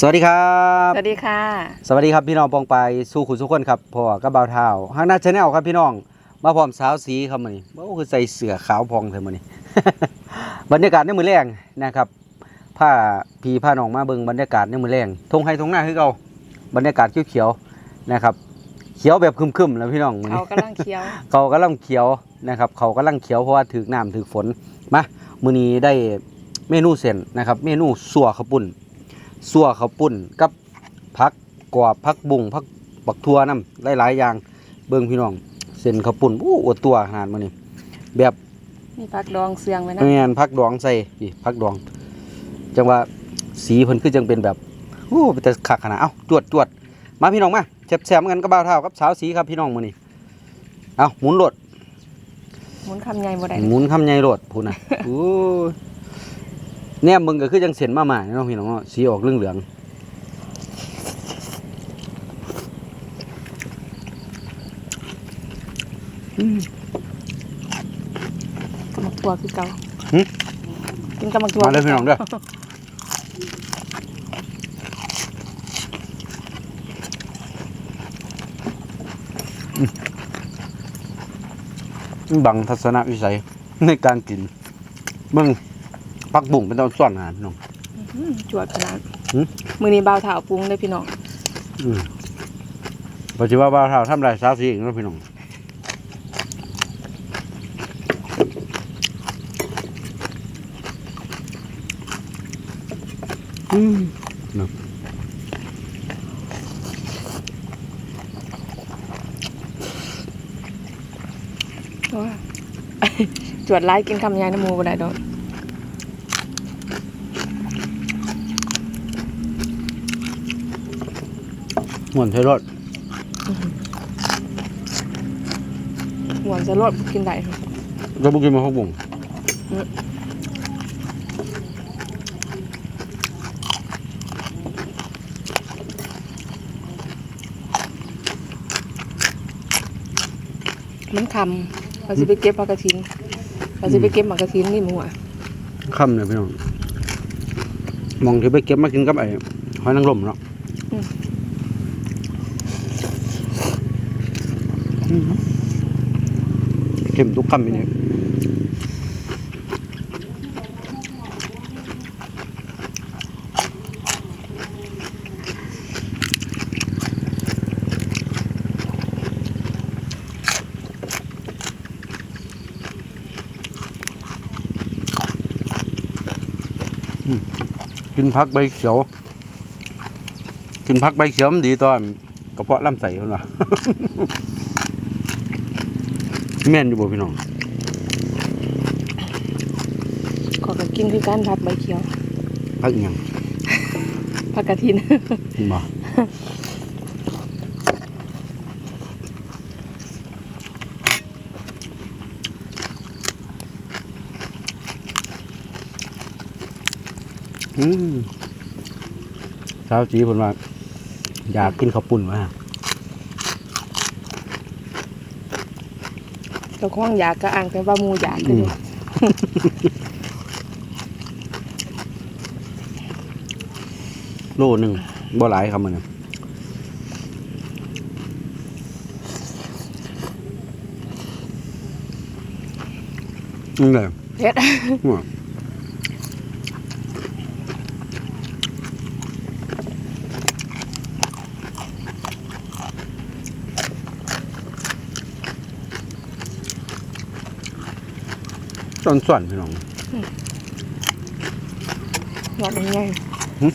สวัสดีครับ สวัสดีค่ะ สวัสดีครับพี่น้องปองไปายสู้ขุนสุขคนครับพ่อกับบ่าวเท้าห้างหน้าชาแนลครับพี่น้อง มาพร้อมสาวสีครับมื้อนี้บ่คือใส่เสื้อขาวพองเท่ามื้อนี้บรรยากาศในมื้อแรงนะครับผ้าพี่ผ้าน้องมาเบิ่งบรรยากาศในมื้อแรงทงไห้ทงหน้าคือเก่าบรรยากาศเขียวๆนะครับ เขียวแบบครึมๆแล้วพี่น้องมื้อเขานี้กำลังเคี้ยว เขากำลังเขียวนะครับ เขากำลังเขียวเพราะว่าถือน้ำถือฝนมามื้อนี้ได้เมนูเส้นนะครับ เมนูสัวข้าวปุ้น สัวข้าวปุ้นกับผักกวาบผักบุ้งผักบักทั่วน้ำหลายๆอย่าง เบิ่งพี่น้องเส้นข้าวปุ้นอู้อวดตัวขนาดมื้อนี้แบบมีผักดองเสียงไว้นะแม่นผักดองใส่นี่ผักดอง จังว่าสีเพิ่นคือจังเป็นแบบโอ้เป็นแต่คักขนาดเอ้าจวดจวดมาพี่น้องมาแซ่บๆกันกับบ่าวเท่ากับสาวสีครับพี่น้องมื้อนี้เอ้าหมุนรถหมุนคำใหญ่บ่ได้หมุนคำใหญ่โลดพูดนะโอ้ ยเนี่ยมึงก็คือจังเส้นมาหมาเนาะพี่น้องเนาะสีออกเหลืองเหลืองๆอืมกำมักตัวคือเก่าหึ กินกำมักตัวมาเลยพี่น้องเด้ออืมบังทัศนวิสัยในการกินเบิ่ง ผักบุ้งเป็นต้นซ่อนอาหารพี่น้อง อื้อจวดขนาดหึมือนี้บ่าวเถาปรุงเลยพี่น้องอืมปัจจุบันว่าเราทำไรสาวสีอีกแล้วพี่น้องอืมเนาะโอ้ยจวดไล่กินคำใหญ่น้ำมูบ่ได้ดอก หวนใช้รถหวานจะรสกินได้แล้วบุกินมาข้าวบุ้งมันคำเราสิไปเก็บผักกระถินเราสิไปเก็บหมากกระถินนี่หมูอะค่ำเลยพี่น้องมองที่ไปเก็บมากินกับไอ้หอยนางรมเนาะอืม เข็มทุกคำอีนี่กินพักใบเขียว กินพักใบเขียวมันดีตอนกระเพาะลำไส้คนละ แม่นอยู่บ่พี่น้องขอก็กินคือการผักใบเขียวพักอิหยังผักกระถินบ่อืมสาวจีเพิ่นว่า อยากกินข้าวปุ้นว่ะ เจ้าของอยากก็อ่างแต่ว่าหมูอยากเลยโลหนึ่งบ่หลายครับมันน่ะนี่แหละเผ็ด หัวส่วนส่วนๆพี่น้องหวานยังไงหึ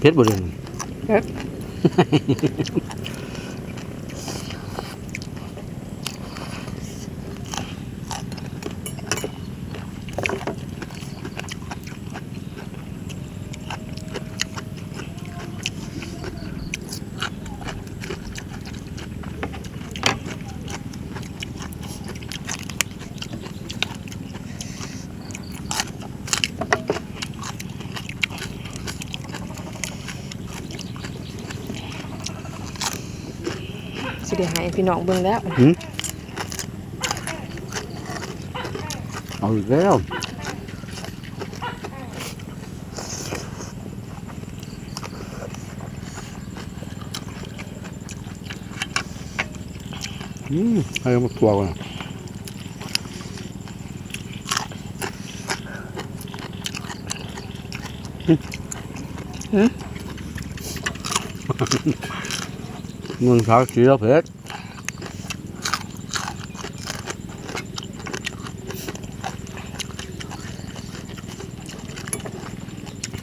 เพชรบุรีเผ็ดอ เดี๋ยวให้พี่น้องเบิ่งแล้วหืมเอาอีกแล้วอืมให้มันตัวก่อน เมืองขาวสีแล้วเพชร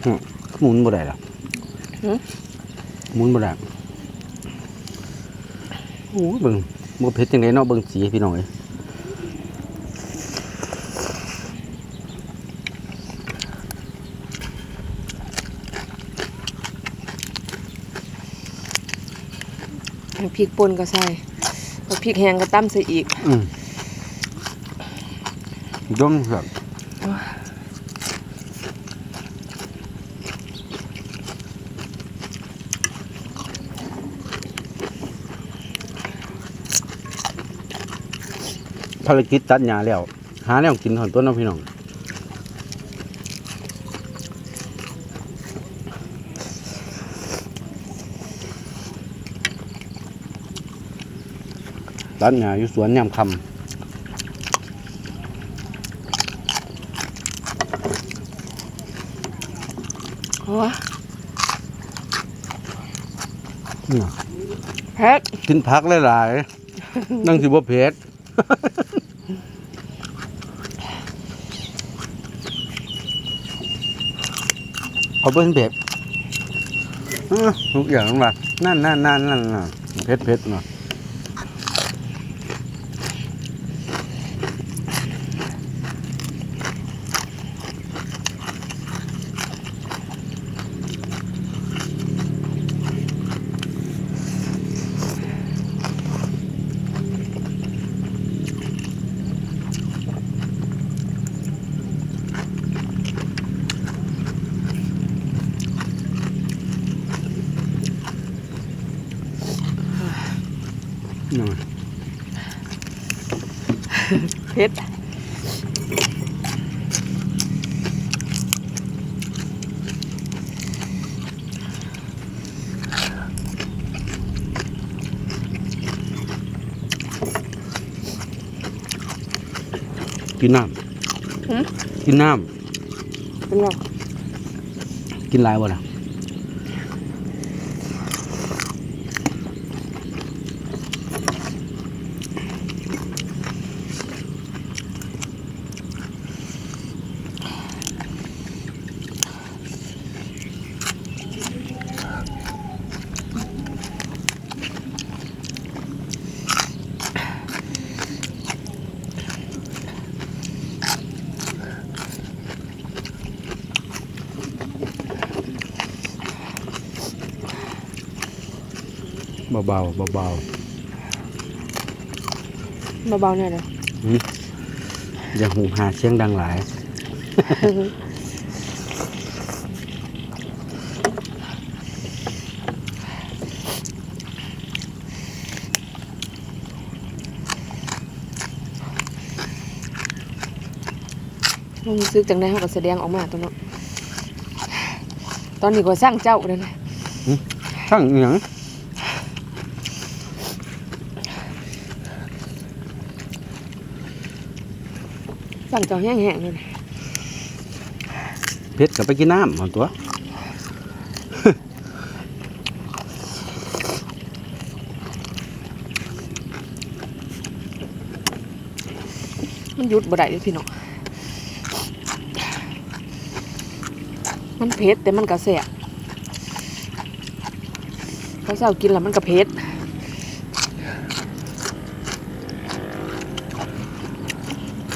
อืมหมุนบ่ได้หรอหือหมุนบ่ได้โอ้ยเบิ่งบ่เผ็ดจังไดเนาะเบิ่งสีพี่น้องเอ้ย พริกป่นก็ใส่แล้วพริกแห้งก็ตำใส่อีกอืมดมครับภารกิจตัดหญ้าแล้ว หาแนวกินถอนต้นเนาะพี่น้อง ตัดหญ้าอยู่สวนยามค่โอ้ยำนี่เผ็ดกินผักหลายๆ นั่งสิบ่เผ็ดเอาเบิ้ลเผ็ดอื้อทุกอย่างมานั่นนั่นนั่นนั่นน่ะเผ็ดเผ็ดเนาะ นี่เผ็ดกินน้หืมำกินน้เป็นไงำกินหลายบ่ล่ะ เบาๆเบาเบาๆเนี่ยเลยๆอย่าหูหาเสียงดังหลายรู้สึกจังได้เขาก็แสดงออกมาตัวเนาะตอนนี้ก็สร้างเจ้าเลยนะช่างอหย่าง สร้างเจ้าแห้งๆเลยนะเผ็ดกับไปกินน้ำเอาตัวมันหยุดบ่ได้เลยพี่น้อง มันเผ็ดแต่มันก็แสบเขาเศร้ากินแล้วมันก็เผ็ด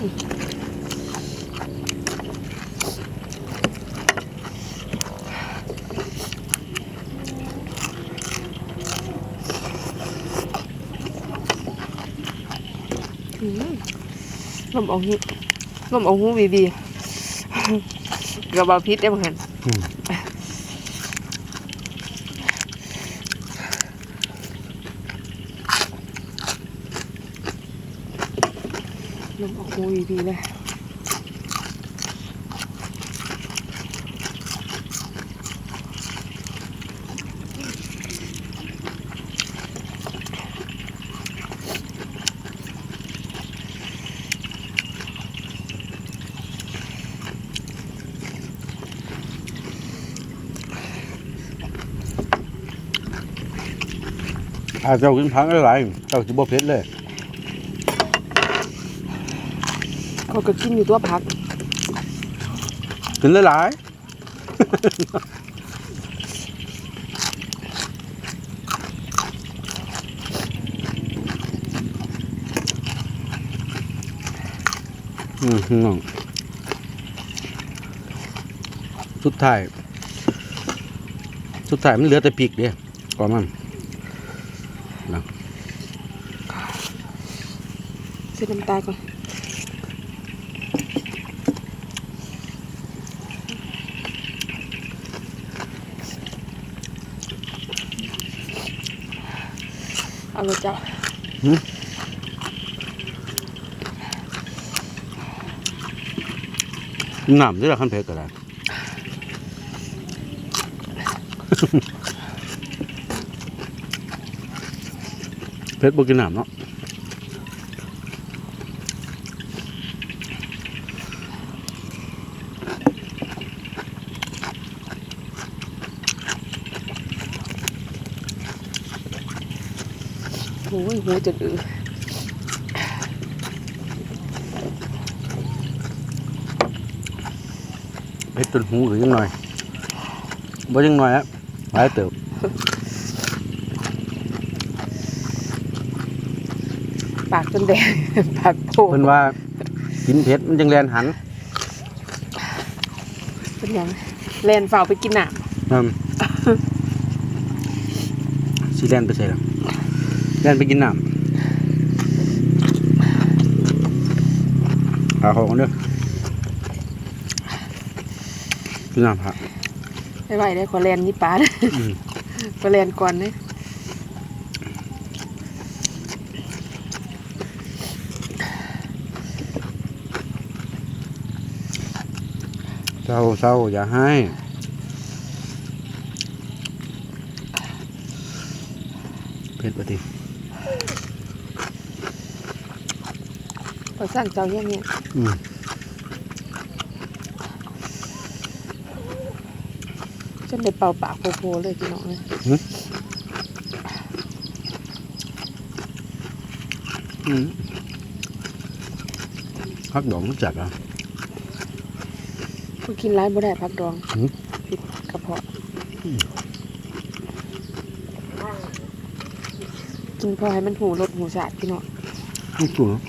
อื มเอาหิลมเอาหูบีบีกระบาพิษได้เหมือนนลมออกหูบีบีเลย อาเจ้ากินพังหลายๆเจ้าสิบ่เผ็ดเลยเขาก็กินอยู่ตัวพักกินหลายๆ อืมน้องสุดท้าย สุดท้ายมันเหลือแต่พริกเด้ก่อนมัน เส้ นน้ำตาลก่อนเอาเลยจ้ะน้ำที่เราขั้นเผ็ดก็ได้เผ็ดบ่กินน้ำเนาะ หูยหูจนอือเผ็ดจนหูหรือยังหน่อยบ่ยังหน่อยอะหลายเติบปากจนแดง ปากโผล่เพิ่นว่ากินเผ็ดมันจังแลนหันเป็นหยังแลนฝ่าวไปกินหนามอืมสิแลนไปใส่แล้ว แลนไปกินน้ำหาของกันเด้อกินน้ำฮะไม่ไหวได้ขอแลนนี่ปลาเด้ออืมขอแลนก่อนเลยเศร้าเศร้าอย่าให้เผ็ดปะติ พอสั่งเจ้าอย่างเนี้ยอืมจนได้เป่าปากโผล่ๆเลยพี่น้องเลยอืมพักดองรู้จักเหรอะผู้กินร้ายบ่ได้พักดองหืม ผิดกระเพาะ กินพอให้มันหูรสหูชาติพี่น้อง ไม่ถูกแล้ว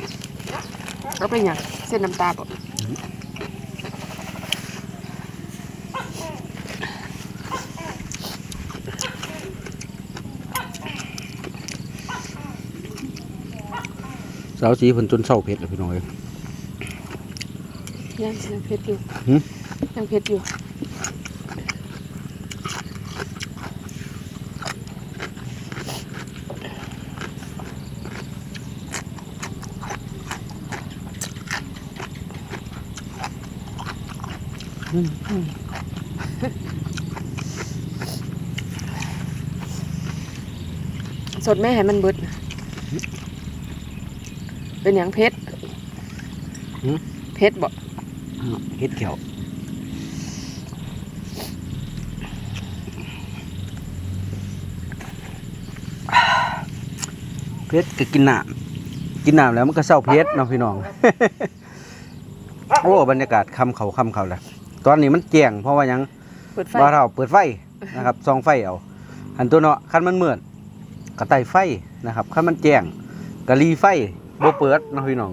เป็นหยังเส้นน้ำตาบ่สาวสีเพิ่นจนเศร้าเผ็ดเลยพี่น้องเอ้ยยังยังเผ็ดอยู่หืมยังเผ็ดอยู่ สดแม่ให้มันเบิด เป็นอย่างเพชรหืมเพชรบ่เฮ็ดแขวเผ็ดก็กินน้ำกินน้ำแล้วมันก็เศร้าเผ็ดเนาะพี่น้อง โอ้ บรรยากาศคำเขาคำเขาแหละ ตอนนี้มันแจ้งเพราะว่าหยังเปิดไฟบ้านเราเปิดไฟนะครับส่องไฟเอาหันตัวเนาะคันมันมืดก็ไต่ไฟนะครับคันมันแจ้งก็รีไฟบ่เปิดเนาะพี่น้อง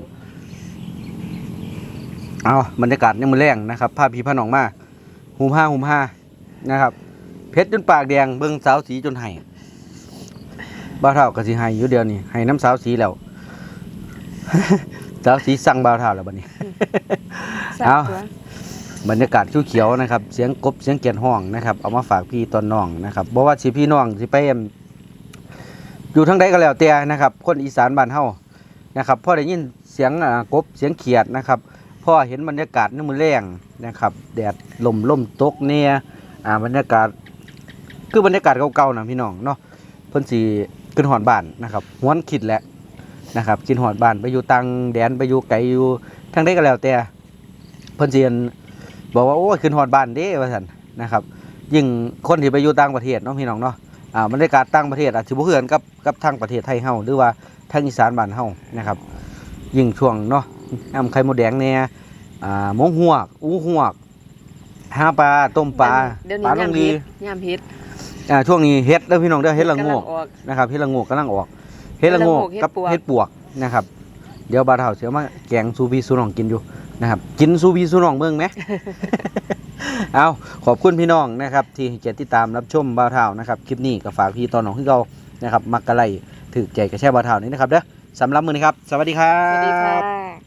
เอาบรรยากาศยังมือแรงนะครับพาพี่พาน้องมาหุมห้าหุมห้านะครับ เพชรจนปากแดงเบิ่งสาวสีจนไห้บ่าวเท่าก็สิไห้อยู่เดียวนี่ไห้น้ำสาวสีแล้ว สาวสีสั่งบ่าวเท่าแล้วบัดนี้สักเอาตัว บรรยากาศเขียวๆนะครับ เสียงกบเสียงเกียนห้องนะครับ เอามาฝากพี่ตอนน้องนะครับบอกว่าสิพี่น้องสิไปเอิ่มอยู่ทั้งใดก็แล้วแต่นะครับ คนอีสานบ้านเฮานะครับพ่อได้ยินเสียงกบเสียงเขียดนะครับพ่อเห็นบรรยากาศในมือแรงนะครับแดดลมลมตกเนี่ยอ่าบรรยากาศคือบรรยากาศเก่าๆนะพี่น้องเนาะเพิ่นสิขึ้นหอดบ้านนะครับหวนคิดแหละนะครับกินหอดบ้านไปอยู่ตังแดนไปอยู่ไกลอยู่ทางใดก็แล้วแต่เพิ่นสิอั่น บอกว่าโอ้ยขึ้นหอดบ้านเด้ว่าซั่นนะครับ ยิ่งคนที่ไปอยู่ต่างประเทศเนาะพี่น้องเนาะอ่าบรรยากาศต่างประเทศอาจจะบ่คือกันกับกับทางประเทศไทยเฮาหรือว่าทางอีสานบ้านเฮานะครับ ยิ่งช่วงเนาะอ้ำไข่มดแดงเนี่ยอ่าหมงหวก อู้หวกหาปลาต้มปลาเดี๋ยวปลานี้ลยามงเฮ็ดีดยามเฮ็ดอ่าช่วงนี้เฮ็ดเด้อพี่น้องเด้อเฮ็ดละโงกกำออกนะครับเฮ็ดละโงกกำลังออกเฮ็ดละโงกเฮ็ดละโงกกับเฮ็ดปวกเฮ็ดปวกนะครับ เดี๋ยวบาดเฒ่าเสียมาแกงซูบีซูน้องกินอยู่ นะครับกินซูบีซูน้องเมืองไหม เอาขอบคุณพี่น้องนะครับ ที่เกียรติติดตามรับชมบ่าวเท่านะครับคลิปนี้ก็ฝากพี่ตอนน้องขึ้นเรานะครับมักกะไลถือใจกระแช่บ่าวเท่านี้นะครับเด้อสำหรับมือนี้ครับ สวัสดีครัสวัสดีค่บะ